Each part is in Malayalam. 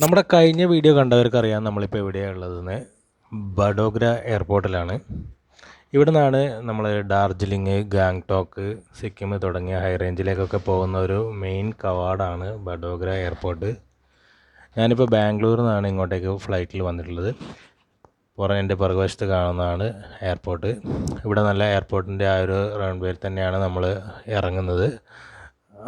നമ്മുടെ കഴിഞ്ഞ വീഡിയോ കണ്ടവർക്കറിയാം നമ്മളിപ്പോൾ എവിടെയാണ് ഉള്ളതെന്ന്. ബഡോഗ്ര എയർപോർട്ടിലാണ്. ഇവിടെ നിന്നാണ് നമ്മൾ ഡാർജിലിംഗ് ഗാങ്ടോക്ക് സിക്കിം തുടങ്ങിയ ഹൈ റേഞ്ചിലേക്കൊക്കെ പോകുന്ന ഒരു മെയിൻ കവാടാണ് ബഡോഗ്ര എയർപോർട്ട്. ഞാനിപ്പോൾ ബാംഗ്ലൂരിൽ നിന്നാണ് ഇങ്ങോട്ടേക്ക് ഫ്ലൈറ്റിൽ വന്നിട്ടുള്ളത്. പുറം എന്റെ പുറകുവശത്ത് കാണുന്നതാണ് എയർപോർട്ട് ഇവിടെ നല്ല എയർപോർട്ടിന്റെ ആ ഒരു റൺവേയിൽ തന്നെയാണ് നമ്മൾ ഇറങ്ങുന്നത്.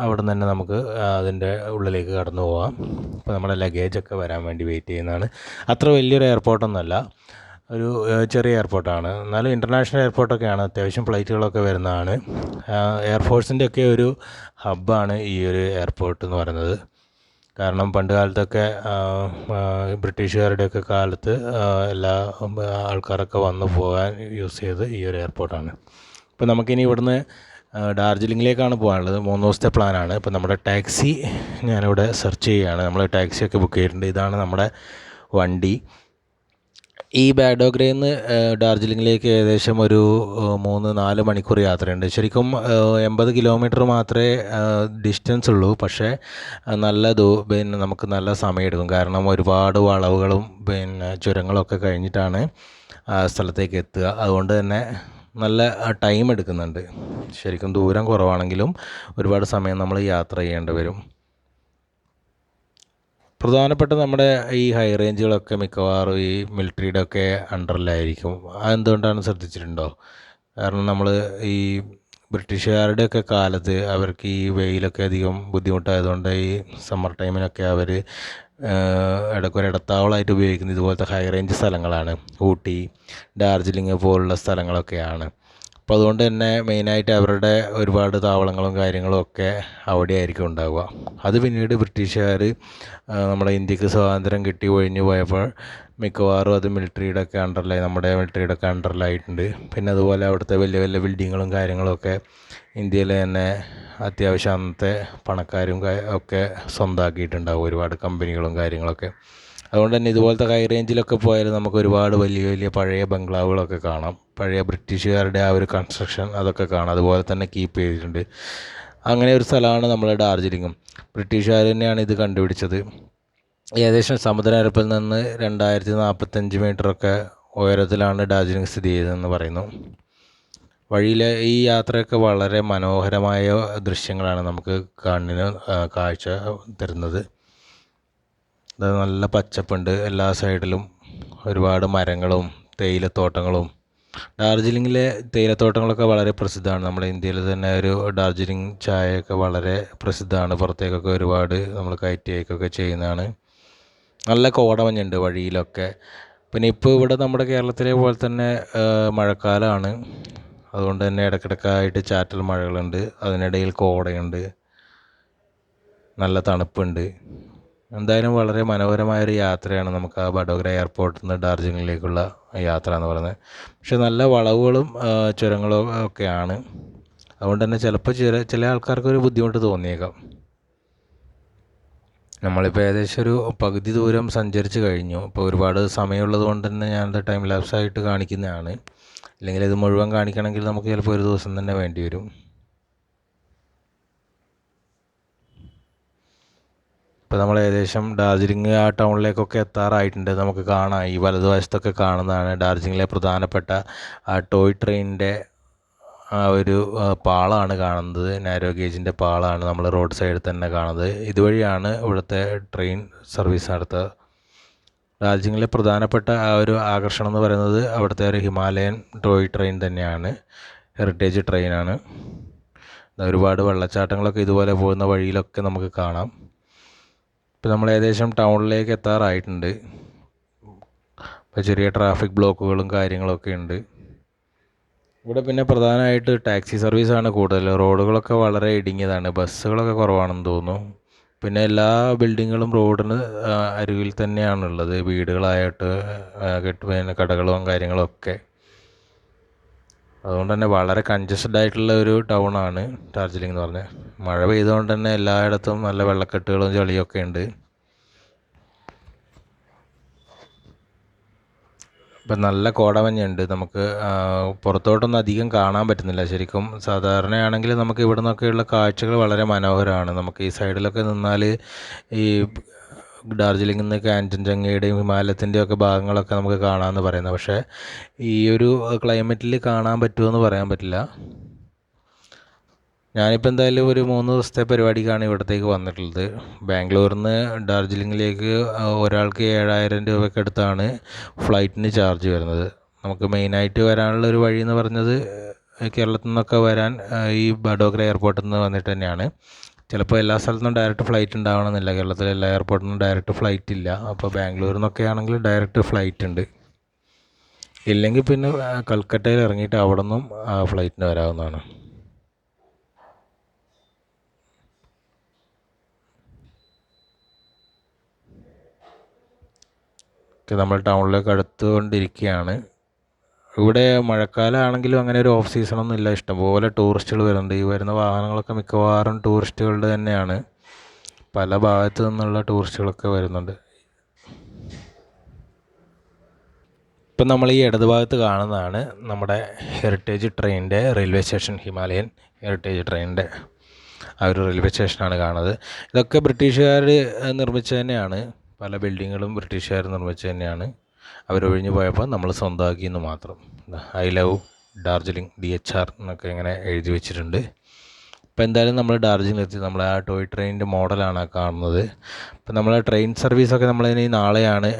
അവിടെ നിന്ന് തന്നെ നമുക്ക് അതിന്റെ ഉള്ളിലേക്ക് കടന്നു പോകാം അപ്പോൾ നമ്മുടെ ലഗേജൊക്കെ വരാൻ വേണ്ടി വെയിറ്റ് ചെയ്യുന്നതാണ്. അത്ര വലിയൊരു എയർപോർട്ടൊന്നുമല്ല ഒരു ചെറിയ എയർപോർട്ടാണ് എന്നാലും ഇന്റർനാഷണൽ എയർപോർട്ടൊക്കെയാണ് അത്യാവശ്യം ഫ്ലൈറ്റുകളൊക്കെ വരുന്നതാണ്. എയർഫോഴ്സിന്റെ ഒക്കെ ഒരു ഹബ്ബാണ് ഈ ഒരു എയർപോർട്ട് എന്ന് പറയുന്നത്. കാരണം പണ്ട് കാലത്തൊക്കെ ബ്രിട്ടീഷുകാരുടെയൊക്കെ കാലത്ത് എല്ലാ ആൾക്കാരൊക്കെ വന്നു പോകാൻ യൂസ് ചെയ്ത് ഈ ഒരു എയർപോർട്ടാണ് ഇപ്പോൾ നമുക്കിനി ഇവിടുന്ന് ഡാർജിലിംഗിലേക്കാണ് പോകാനുള്ളത്. മൂന്ന് ദിവസത്തെ പ്ലാനാണ്. ഇപ്പോൾ നമ്മുടെ ടാക്സി ഞാനിവിടെ സെർച്ച് ചെയ്യുകയാണ്. നമ്മൾ ടാക്സിയൊക്കെ ബുക്ക് ചെയ്തിട്ടുണ്ട്. ഇതാണ് നമ്മുടെ വണ്ടി. ഈ ബാഡോഗ്രയിൽ നിന്ന് ഡാർജിലിംഗിലേക്ക് ഏകദേശം ഒരു മൂന്ന് നാല് മണിക്കൂർ യാത്രയുണ്ട്. ശരിക്കും എൺപത് കിലോമീറ്റർ മാത്രമേ ഡിസ്റ്റൻസ് ഉള്ളൂ. പക്ഷേ നല്ല പിന്നെ നമുക്ക് നല്ല സമയമെടുക്കും. കാരണം ഒരുപാട് വളവുകളും പിന്നെ ചുരങ്ങളൊക്കെ കഴിഞ്ഞിട്ടാണ് സ്ഥലത്തേക്ക് എത്തുക. അതുകൊണ്ട് തന്നെ നല്ല ടൈം എടുക്കുന്നുണ്ട്. ശരിക്കും ദൂരം കുറവാണെങ്കിലും ഒരുപാട് സമയം നമ്മൾ യാത്ര ചെയ്യേണ്ടി വരും. പ്രധാനപ്പെട്ട നമ്മുടെ ഈ ഹൈ റേഞ്ചുകളൊക്കെ മിക്കവാറും ഈ മിലിറ്ററിയുടെ ഒക്കെ അണ്ടറിലായിരിക്കും അതെന്തുകൊണ്ടാണ് ശ്രദ്ധിച്ചിട്ടുണ്ടോ? കാരണം നമ്മൾ ഈ ബ്രിട്ടീഷുകാരുടെയൊക്കെ കാലത്ത് അവർക്ക് ഈ വെയിലൊക്കെ അധികം ബുദ്ധിമുട്ടായതുകൊണ്ട് ഈ സമ്മർ ടൈമിനൊക്കെ അവർ ഇടയ്ക്കൊരു ഇടത്താവളമായിട്ട് ഉപയോഗിക്കുന്ന ഇതുപോലത്തെ ഹൈ റേഞ്ച് സ്ഥലങ്ങളാണ്. ഊട്ടി ഡാർജിലിംഗ് പോലുള്ള സ്ഥലങ്ങളൊക്കെയാണ്. അപ്പോൾ അതുകൊണ്ട് തന്നെ മെയിനായിട്ട് അവരുടെ ഒരുപാട് താവളങ്ങളും കാര്യങ്ങളും ഒക്കെ അവിടെ ആയിരിക്കും ഉണ്ടാവുക. അത് പിന്നീട് ബ്രിട്ടീഷുകാർ നമ്മുടെ ഇന്ത്യയ്ക്ക് സ്വാതന്ത്ര്യം കിട്ടി ഒഴിഞ്ഞു പോയപ്പോൾ മിക്കവാറും അത് മിലിറ്ററിയുടെ ഒക്കെ അണ്ടറിലായി നമ്മുടെ മിലിറ്ററിയുടെ ഒക്കെ അണ്ടറിലായിട്ടുണ്ട് പിന്നെ അതുപോലെ അവിടുത്തെ വലിയ വലിയ ബിൽഡിങ്ങുകളും കാര്യങ്ങളൊക്കെ ഇന്ത്യയിലെ തന്നെ അത്യാവശ്യം അന്നത്തെ പണക്കാരും ഒക്കെ സ്വന്തമാക്കിയിട്ടുണ്ടാവും ഒരുപാട് കമ്പനികളും കാര്യങ്ങളൊക്കെ. അതുകൊണ്ട് തന്നെ ഇതുപോലത്തെ ഹൈ റേഞ്ചിലൊക്കെ പോയാൽ നമുക്ക് ഒരുപാട് വലിയ വലിയ പഴയ ബംഗ്ലാവുകളൊക്കെ കാണാം. പഴയ ബ്രിട്ടീഷുകാരുടെ ആ ഒരു കൺസ്ട്രക്ഷൻ അതൊക്കെ കാണാം. അതുപോലെ തന്നെ കീപ്പ് ചെയ്തിട്ടുണ്ട്. അങ്ങനെ ഒരു സ്ഥലമാണ് നമ്മുടെ ഡാർജിലിംഗും ബ്രിട്ടീഷുകാർ തന്നെയാണ് ഇത് കണ്ടുപിടിച്ചത്. ഏകദേശം സമുദ്രനിരപ്പിൽ നിന്ന് രണ്ടായിരത്തി നാൽപ്പത്തഞ്ച് മീറ്ററൊക്കെ ഉയരത്തിലാണ് ഡാർജിലിംഗ് സ്ഥിതി ചെയ്തതെന്ന് പറയുന്നു. വഴിയിലെ ഈ യാത്രയൊക്കെ വളരെ മനോഹരമായ ദൃശ്യങ്ങളാണ് നമുക്ക് കണ്ണിന് കാഴ്ച തരുന്നത്. അത് നല്ല പച്ചപ്പുണ്ട്. എല്ലാ സൈഡിലും ഒരുപാട് മരങ്ങളും തേയിലത്തോട്ടങ്ങളും. ഡാർജിലിങ്ങിലെ തേയിലത്തോട്ടങ്ങളൊക്കെ വളരെ പ്രസിദ്ധമാണ്. നമ്മുടെ ഇന്ത്യയിൽ തന്നെ ഒരു ഡാർജിലിംഗ് ചായയൊക്കെ വളരെ പ്രസിദ്ധമാണ്. പുറത്തേക്കൊക്കെ ഒരുപാട് നമ്മൾ കയറ്റി അയക്കൊക്കെ ചെയ്യുന്നതാണ്. നല്ല കോടമഞ്ഞുണ്ട് വഴിയിലൊക്കെ. പിന്നെ ഇപ്പോൾ ഇവിടെ നമ്മുടെ കേരളത്തിലെ പോലെ തന്നെ മഴക്കാലമാണ്. അതുകൊണ്ട് തന്നെ ഇടയ്ക്കിടയ്ക്കായിട്ട് ചാറ്റൽ മഴകളുണ്ട് അതിനിടയിൽ കോടയുണ്ട് നല്ല തണുപ്പുണ്ട്. എന്തായാലും വളരെ മനോഹരമായൊരു യാത്രയാണ് നമുക്ക് ആ ബഡോഗ്ര എയർപോർട്ടിൽ നിന്ന് ഡാർജിലിംഗിലേക്കുള്ള യാത്ര എന്ന് പറയുന്നത്. പക്ഷെ നല്ല വളവുകളും ചുരങ്ങളും ഒക്കെയാണ്. അതുകൊണ്ട് തന്നെ ചിലപ്പോൾ ചില ചില ആൾക്കാർക്ക് ഒരു ബുദ്ധിമുട്ട് തോന്നിയേക്കാം. നമ്മളിപ്പോൾ ഏകദേശം ഒരു പകുതി ദൂരം സഞ്ചരിച്ച് കഴിഞ്ഞു. അപ്പോൾ ഒരുപാട് സമയമുള്ളത് കൊണ്ട് തന്നെ ഞാനത് ടൈം ലാപ്സ് ആയിട്ട് കാണിക്കുന്നതാണ്. അല്ലെങ്കിൽ ഇത് മുഴുവൻ കാണിക്കണമെങ്കിൽ നമുക്ക് ചിലപ്പോൾ ഒരു ദിവസം തന്നെ വേണ്ടി വരും. ഇപ്പോൾ നമ്മൾ ഏകദേശം ഡാർജിലിംഗ് ആ ടൗണിലേക്കൊക്കെ എത്താറായിട്ടുണ്ട്. നമുക്ക് കാണാം. ഈ വലതുവശത്തൊക്കെ കാണുന്നതാണ് ഡാർജിലിംഗിലെ പ്രധാനപ്പെട്ട ആ ടോയ് ട്രെയിനിന്റെ ആ ഒരു പാളമാണ് കാണുന്നത്. നാരോ ഗേജിന്റെ പാളമാണ് നമ്മൾ റോഡ് സൈഡിൽ തന്നെ കാണുന്നത്. ഇതുവഴിയാണ് ഇവിടുത്തെ ട്രെയിൻ സർവീസ് നടത്തുക. രാജ്യങ്ങളിലെ പ്രധാനപ്പെട്ട ആ ഒരു ആകർഷണം എന്ന് പറയുന്നത് അവിടുത്തെ ഒരു ഹിമാലയൻ ടോയ് ട്രെയിൻ തന്നെയാണ്. ഹെറിറ്റേജ് ട്രെയിനാണ് ഒരുപാട് വെള്ളച്ചാട്ടങ്ങളൊക്കെ ഇതുപോലെ പോകുന്ന വഴിയിലൊക്കെ നമുക്ക് കാണാം. ഇപ്പോൾ നമ്മൾ ഏകദേശം ടൗണിലേക്ക് എത്താറായിട്ടുണ്ട്. ചെറിയ ട്രാഫിക് ബ്ലോക്കുകളും കാര്യങ്ങളൊക്കെ ഉണ്ട്. ഇവിടെ പിന്നെ പ്രധാനമായിട്ട് ടാക്സി സർവീസാണ് കൂടുതൽ റോഡുകളൊക്കെ വളരെ ഇടുങ്ങിയതാണ്. ബസ്സുകളൊക്കെ കുറവാണെന്ന് തോന്നുന്നു. പിന്നെ എല്ലാ ബിൽഡിങ്ങുകളും റോഡിന് അരികിൽ തന്നെയാണുള്ളത്. വീടുകളായിട്ട് കെട്ടു പിന്നെ കടകളും കാര്യങ്ങളും ഒക്കെ അതുകൊണ്ട് തന്നെ വളരെ കൺജസ്റ്റഡ് ആയിട്ടുള്ള ഒരു ടൗൺ ആണ് ഡാർജിലിംഗ് എന്ന് പറഞ്ഞാൽ. മഴ പെയ്തുകൊണ്ട് തന്നെ എല്ലായിടത്തും നല്ല വെള്ളക്കെട്ടുകളും ചളിയൊക്കെ ഉണ്ട്. ഇപ്പം നല്ല കോടമഞ്ഞുണ്ട് നമുക്ക് പുറത്തോട്ടൊന്നും അധികം കാണാൻ പറ്റുന്നില്ല ശരിക്കും. സാധാരണയാണെങ്കിൽ നമുക്ക് ഇവിടെ നിന്നൊക്കെയുള്ള കാഴ്ചകൾ വളരെ മനോഹരമാണ്. നമുക്ക് ഈ സൈഡിലൊക്കെ നിന്നാൽ ഈ ഡാർജിലിംഗിൽ നിന്ന് കാഞ്ചൻജംഗയുടെയും ഹിമാലയത്തിന്റെയും ഒക്കെ ഭാഗങ്ങളൊക്കെ നമുക്ക് കാണാമെന്ന് പറയുന്നത്. പക്ഷേ ഈ ഒരു ക്ലൈമറ്റിൽ കാണാൻ പറ്റുമെന്ന് പറയാൻ പറ്റില്ല. ഞാനിപ്പോൾ എന്തായാലും ഒരു മൂന്ന് ദിവസത്തെ പരിപാടിക്കാണ് ഇവിടത്തേക്ക് വന്നിട്ടുള്ളത്. ബാംഗ്ലൂരിൽ നിന്ന് ഡാർജിലിംഗിലേക്ക് ഒരാൾക്ക് ഏഴായിരം രൂപയ്ക്ക് അടുത്താണ് ഫ്ലൈറ്റിന് ചാർജ് വരുന്നത്. നമുക്ക് മെയിനായിട്ട് വരാനുള്ള ഒരു വഴി എന്ന് പറഞ്ഞത് കേരളത്തിൽ നിന്നൊക്കെ വരാൻ ഈ ബഡോഗ്ര എയർപോർട്ടിൽ നിന്ന് വന്നിട്ട് തന്നെയാണ്. ചിലപ്പോൾ എല്ലാ സ്ഥലത്തും ഡയറക്റ്റ് ഫ്ലൈറ്റ് ഉണ്ടാവണമെന്നില്ല. കേരളത്തിലെ എല്ലാ എയർപോർട്ടിൽ നിന്നും ഡയറക്റ്റ് ഫ്ലൈറ്റ് ഇല്ല. അപ്പോൾ ബാംഗ്ലൂരിൽ നിന്നൊക്കെ ആണെങ്കിൽ ഡയറക്റ്റ് ഫ്ലൈറ്റ് ഉണ്ട്. ഇല്ലെങ്കിൽ പിന്നെ കൽക്കട്ടയിൽ ഇറങ്ങിയിട്ട് അവിടെ നിന്നും ഫ്ലൈറ്റിന് വരാവുന്നതാണ്. നമ്മൾ ടൗണിലേക്ക് അടുത്തുകൊണ്ടിരിക്കുകയാണ്. ഇവിടെ മഴക്കാലമാണെങ്കിലും അങ്ങനെ ഒരു ഓഫ് സീസൺ സീസണൊന്നും ഇല്ല. ഇഷ്ടംപോലെ ടൂറിസ്റ്റുകൾ വരുന്നുണ്ട്. ഈ വരുന്ന വാഹനങ്ങളൊക്കെ മിക്കവാറും ടൂറിസ്റ്റുകളുടെ തന്നെയാണ്. പല ഭാഗത്തു നിന്നുള്ള ടൂറിസ്റ്റുകളൊക്കെ വരുന്നുണ്ട്. ഇപ്പം നമ്മൾ ഈ ഇടതുഭാഗത്ത് കാണുന്നതാണ് നമ്മുടെ ഹെറിറ്റേജ് ട്രെയിനിന്റെ റെയിൽവേ സ്റ്റേഷൻ ഹിമാലയൻ ഹെറിറ്റേജ് ട്രെയിനിന്റെ ആ ഒരു റെയിൽവേ സ്റ്റേഷനാണ് കാണുന്നത്. ഇതൊക്കെ ബ്രിട്ടീഷുകാർ നിർമ്മിച്ചത് തന്നെയാണ്. പല ബിൽഡിങ്ങുകളും ബ്രിട്ടീഷുകാർ നിർമ്മിച്ചത് തന്നെയാണ് അവരൊഴിഞ്ഞു പോയപ്പോൾ നമ്മൾ സ്വന്തമാക്കി എന്ന് മാത്രം I love Darjeeling D H R എന്നൊക്കെ ഇങ്ങനെ എഴുതി വെച്ചിട്ടുണ്ട്. അപ്പോൾ എന്തായാലും നമ്മൾ ഡാർജിലിംഗ് എത്തി നമ്മൾ ആ ടോയ് ട്രെയിനിന്റെ മോഡലാണ് കാണുന്നത്. അപ്പോൾ നമ്മൾ ട്രെയിൻ സർവീസൊക്കെ നമ്മളിനി നാളെയാണ്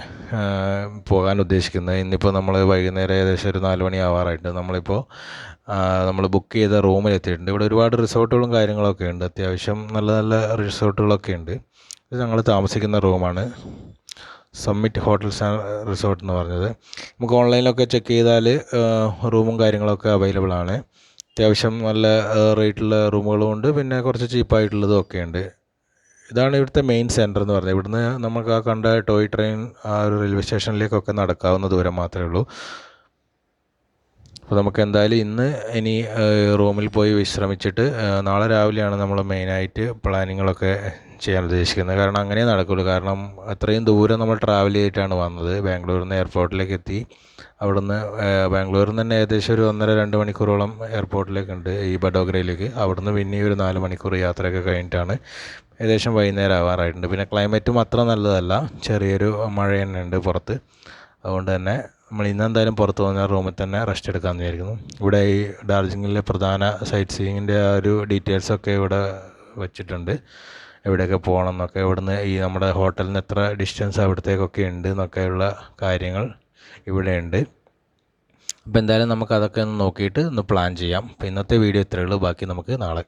പോകാൻ ഉദ്ദേശിക്കുന്നത്. ഇന്നിപ്പോൾ നമ്മൾ വൈകുന്നേരം ഏകദേശം ഒരു നാല് മണി ആവാറായിട്ട് നമ്മളിപ്പോൾ നമ്മൾ ബുക്ക് ചെയ്ത റൂമിൽ എത്തിയിട്ടുണ്ട് ഇവിടെ ഒരുപാട് റിസോർട്ടുകളും കാര്യങ്ങളൊക്കെ ഉണ്ട്. അത്യാവശ്യം നല്ല നല്ല റിസോർട്ടുകളൊക്കെ ഉണ്ട്. ഇത് ഞങ്ങൾ താമസിക്കുന്ന റൂമാണ്. സമ്മിറ്റ് ഹോട്ടൽസ് ആൻഡ് റിസോർട്ട് എന്ന് പറഞ്ഞത്. നമുക്ക് ഓൺലൈനിലൊക്കെ ചെക്ക് ചെയ്താൽ റൂമും കാര്യങ്ങളൊക്കെ അവൈലബിൾ ആണ്. അത്യാവശ്യം നല്ല റേറ്റുള്ള റൂമുകളും ഉണ്ട്. പിന്നെ കുറച്ച് ചീപ്പായിട്ടുള്ളതും ഒക്കെ ഉണ്ട്. ഇതാണ് ഇവിടുത്തെ മെയിൻ സെന്റർ എന്ന് പറഞ്ഞത്. ഇവിടുന്ന് നമുക്ക് ആ കണ്ട ടോയ് ട്രെയിൻ ആ ഒരു റെയിൽവേ സ്റ്റേഷനിലേക്കൊക്കെ നടക്കാവുന്ന ദൂരം മാത്രമേ ഉള്ളൂ. അപ്പോൾ നമുക്ക് എന്തായാലും ഇന്ന് ഇനി റൂമിൽ പോയി വിശ്രമിച്ചിട്ട് നാളെ രാവിലെയാണ് നമ്മൾ മെയിനായിട്ട് പ്ലാനിങ്ങുകളൊക്കെ ചെയ്യാൻ ഉദ്ദേശിക്കുന്നത്. കാരണം അങ്ങനെ നടക്കുള്ളൂ. കാരണം അത്രയും ദൂരം നമ്മൾ ട്രാവൽ ചെയ്തിട്ടാണ് വന്നത്. ബാംഗ്ലൂരിൽ നിന്ന് എയർപോർട്ടിലേക്ക് എത്തി അവിടുന്ന് ബാംഗ്ലൂരിൽ നിന്ന് തന്നെ ഏകദേശം ഒരു ഒന്നര രണ്ട് മണിക്കൂറോളം എയർപോർട്ടിലേക്ക് ഉണ്ട് ഈ ബഡോഗ്രയിലേക്ക്. അവിടുന്ന് പിന്നെ ഒരു നാല് മണിക്കൂർ യാത്രയൊക്കെ കഴിഞ്ഞിട്ടാണ് ഏകദേശം വൈകുന്നേരം ആവാറായിട്ടുണ്ട്. പിന്നെ ക്ലൈമറ്റും അത്ര നല്ലതല്ല. ചെറിയൊരു മഴ തന്നെ ഉണ്ട് പുറത്ത്. അതുകൊണ്ട് തന്നെ നമ്മൾ ഇന്ന് എന്തായാലും പുറത്ത് പോകുന്ന റൂമിൽ തന്നെ റെസ്റ്റ് എടുക്കാമെന്ന് വിചാരിക്കുന്നു. ഇവിടെ ഈ ഡാർജിലിംഗിലെ പ്രധാന സൈറ്റ് സീയിങ്ങിന്റെ ആ ഒരു ഡീറ്റെയിൽസൊക്കെ ഇവിടെ വെച്ചിട്ടുണ്ട്. എവിടെയൊക്കെ പോകണം എന്നൊക്കെ. ഇവിടുന്ന് ഈ നമ്മുടെ ഹോട്ടലിൽ നിന്ന് എത്ര ഡിസ്റ്റൻസ് അവിടത്തേക്കൊക്കെ ഉണ്ട് എന്നൊക്കെയുള്ള കാര്യങ്ങൾ ഇവിടെയുണ്ട്. അപ്പോൾ എന്തായാലും നമുക്ക് അതൊക്കെ ഒന്ന് നോക്കിയിട്ട് ഒന്ന് പ്ലാൻ ചെയ്യാം. അപ്പോൾ ഇന്നത്തെ വീഡിയോ ഇത്രയേ ഉള്ളൂ. ബാക്കി നമുക്ക് നാളെ